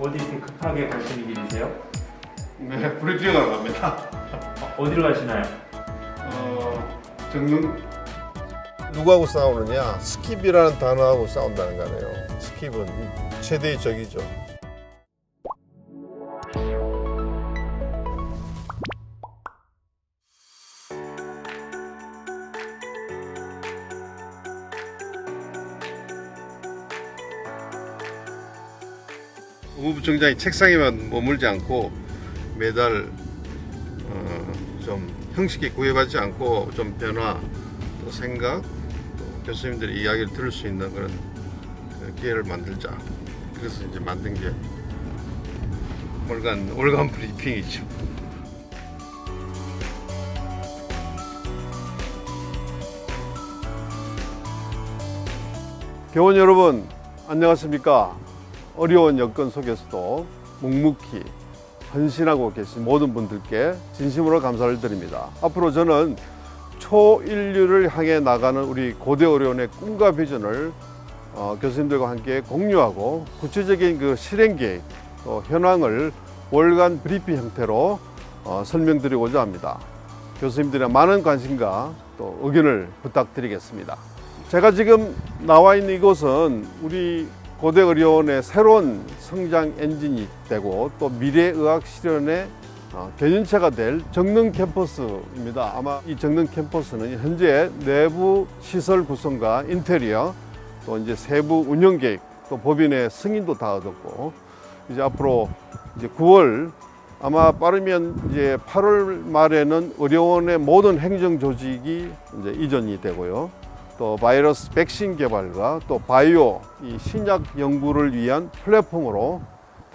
어디 이렇게 급하게 가시는 길이세요? 네, 불이 뛰어나러 갑니다. 어, 어디로 가시나요? 어, 정릉 누구하고 싸우느냐? 스킵이라는 단어하고 싸운다는 거네요. 스킵은 최대의 적이죠. 법무부청장이 책상에만 머물지 않고 매달 어, 좀 형식에 구애받지 않고 좀 변화 또 생각 또 교수님들의 이야기를 들을 수 있는 그런 그 기회를 만들자. 그래서 이제 만든 게 월간 월간 브리핑이죠. 교원 여러분 안녕하십니까? 어려운 여건 속에서도 묵묵히 헌신하고 계신 모든 분들께 진심으로 감사를 드립니다. 앞으로 저는 초인류를 향해 나가는 우리 고대 어려운의 꿈과 비전을 어, 교수님들과 함께 공유하고 구체적인 그 실행 계획, 또 현황을 월간 브리핑 형태로 어, 설명드리고자 합니다. 교수님들의 많은 관심과 또 의견을 부탁드리겠습니다. 제가 지금 나와 있는 이곳은 우리 고대 의료원의 새로운 성장 엔진이 되고 또 미래의학 실현의 어, 견인체가 될 정릉 캠퍼스입니다. 아마 이 정릉 캠퍼스는 현재 내부 시설 구성과 인테리어 또 이제 세부 운영 계획 또 법인의 승인도 다 얻었고 이제 앞으로 이제 9월 아마 빠르면 이제 8월 말에는 의료원의 모든 행정 조직이 이제 이전이 되고요. 또 바이러스 백신 개발과 또 바이오 이 신약 연구를 위한 플랫폼으로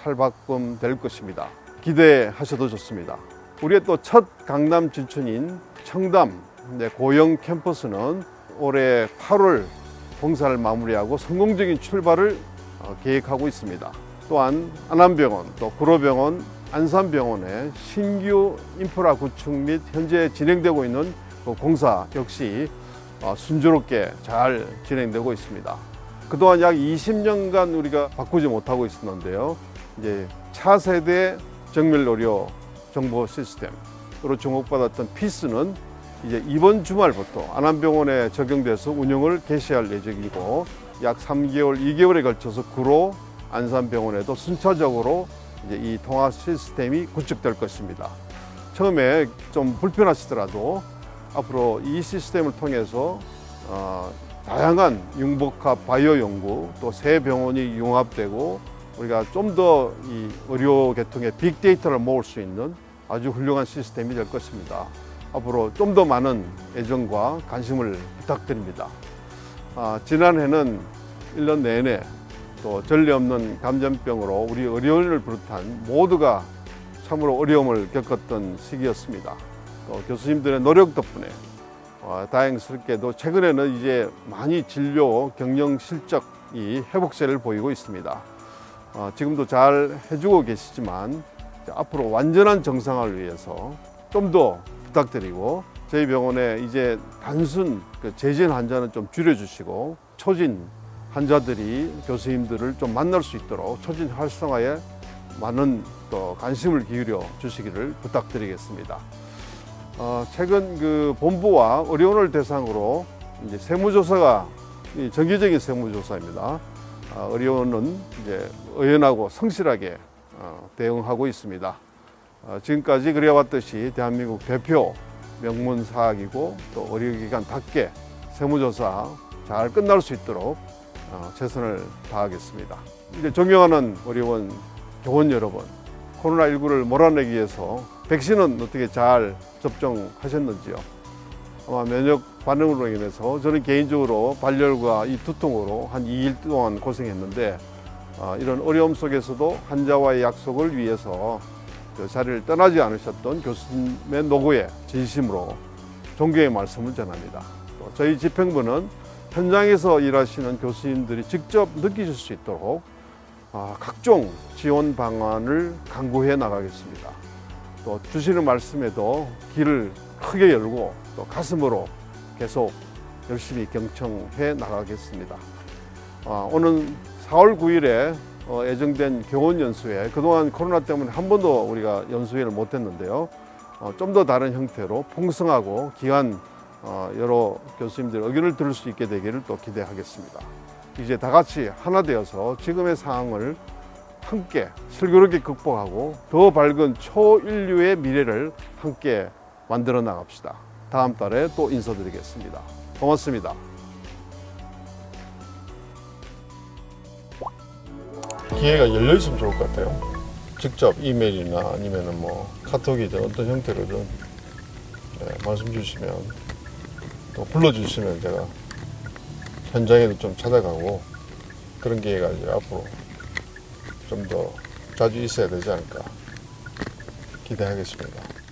탈바꿈 될 것입니다. 기대하셔도 좋습니다. 우리의 또 첫 강남 진촌인 청담 네, 고영 캠퍼스는 올해 8월 공사를 마무리하고 성공적인 출발을 어, 계획하고 있습니다. 또한 안암병원, 또 구로병원, 안산병원의 신규 인프라 구축 및 현재 진행되고 있는 그 공사 역시 어, 순조롭게 잘 진행되고 있습니다. 그동안 약 20년간 우리가 바꾸지 못하고 있었는데요. 이제 차세대 정밀 의료 정보 시스템으로 주목받았던 피스는 이제 이번 주말부터 안암병원에 적용돼서 운영을 개시할 예정이고 약 3개월, 2개월에 걸쳐서 구로 안산병원에도 순차적으로 이제 이 통화 시스템이 구축될 것입니다. 처음에 좀 불편하시더라도 앞으로 이 시스템을 통해서 어, 다양한 융복합 바이오 연구 또 새 병원이 융합되고 우리가 좀 더 이 의료 계통의 빅데이터를 모을 수 있는 아주 훌륭한 시스템이 될 것입니다. 앞으로 좀 더 많은 애정과 관심을 부탁드립니다. 아, 지난해는 1년 내내 또 전례 없는 감염병으로 우리 의료인을 비롯한 모두가 참으로 어려움을 겪었던 시기였습니다. 또 교수님들의 노력 덕분에 어, 다행스럽게도 최근에는 이제 많이 진료 경영 실적이 회복세를 보이고 있습니다. 어, 지금도 잘 해주고 계시지만 앞으로 완전한 정상화를 위해서 좀 더 부탁드리고 저희 병원에 이제 단순 그 재진 환자는 좀 줄여주시고 초진 환자들이 교수님들을 좀 만날 수 있도록 초진 활성화에 많은 또 관심을 기울여 주시기를 부탁드리겠습니다. 어, 최근 그 본부와 의료원을 대상으로 이제 세무조사가 이 정기적인 세무조사입니다. 아, 의료원은 이제 의연하고 성실하게 어, 대응하고 있습니다. 어, 지금까지 그래왔듯이 대한민국 대표 명문 사학이고 또 의료기관답게 세무조사 잘 끝날 수 있도록 어, 최선을 다하겠습니다. 이제 존경하는 의료원 교원 여러분, 코로나19를 몰아내기 위해서 백신은 어떻게 잘 접종하셨는지요? 아마 면역 반응으로 인해서 저는 개인적으로 발열과 이 두통으로 한 2일 동안 고생했는데 아, 이런 어려움 속에서도 환자와의 약속을 위해서 그 자리를 떠나지 않으셨던 교수님의 노고에 진심으로 존경의 말씀을 전합니다. 또 저희 집행부는 현장에서 일하시는 교수님들이 직접 느끼실 수 있도록 아, 각종 지원 방안을 강구해 나가겠습니다. 또 주시는 말씀에도 귀를 크게 열고 또 가슴으로 계속 열심히 경청해 나가겠습니다. 아, 오는 4월 9일에 어, 예정된 교원 연수회 그동안 코로나 때문에 한 번도 우리가 연수회를 못했는데요. 어, 좀더 다른 형태로 풍성하고 귀한 어, 여러 교수님들 의견을 들을 수 있게 되기를 또 기대하겠습니다. 이제 다 같이 하나 되어서 지금의 상황을 함께 슬기롭게 극복하고 더 밝은 초인류의 미래를 함께 만들어 나갑시다. 다음 달에 또 인사드리겠습니다. 고맙습니다. 기회가 열려 있으면 좋을 것 같아요. 직접 이메일이나 아니면은 뭐 카톡이든 어떤 형태로든 네, 말씀 주시면 또 불러주시면 제가 현장에도 좀 찾아가고 그런 기회가 이제 앞으로 좀 더 자주 있어야 되지 않을까 기대하겠습니다.